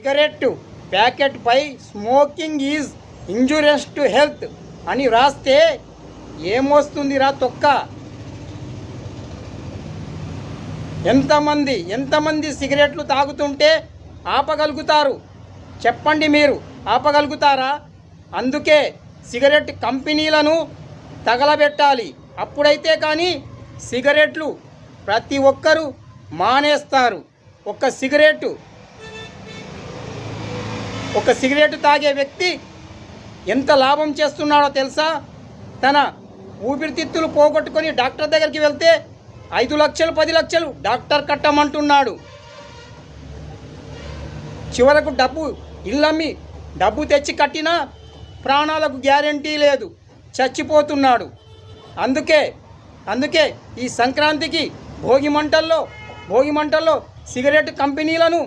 Cigarette ప్యాకెట్పై smoking is injurious to health అని రాస్తే ఏమొస్తుందిరా తొక్క? ఎంతమంది ఎంతమంది సిగరెట్లు తాగుతుంటే ఆపగలుగుతారు? చెప్పండి మీరు ఆపగలుగుతారా? అందుకే సిగరెట్ కంపెనీలను తగలబెట్టాలి. అప్పుడైతే కానీ సిగరెట్లు ప్రతి ఒక్కరూ మానేస్తారు. ఒక సిగరెట్ ఒక సిగరెట్ తాగే వ్యక్తి ఎంత లాభం చేస్తున్నాడో తెలుసా? తన ఊపిరితిత్తులు పోగొట్టుకొని డాక్టర్ దగ్గరికి వెళ్తే ఐదు లక్షలు పది లక్షలు డాక్టర్ కట్టమంటున్నాడు. చివరకు డబ్బు ఇల్లమ్మి డబ్బు తెచ్చి కట్టినా ప్రాణాలకు గ్యారంటీ లేదు. చచ్చిపోతున్నాడు. అందుకే అందుకే ఈ సంక్రాంతికి భోగి మంటల్లో భోగి మంటల్లో సిగరెట్ కంపెనీలను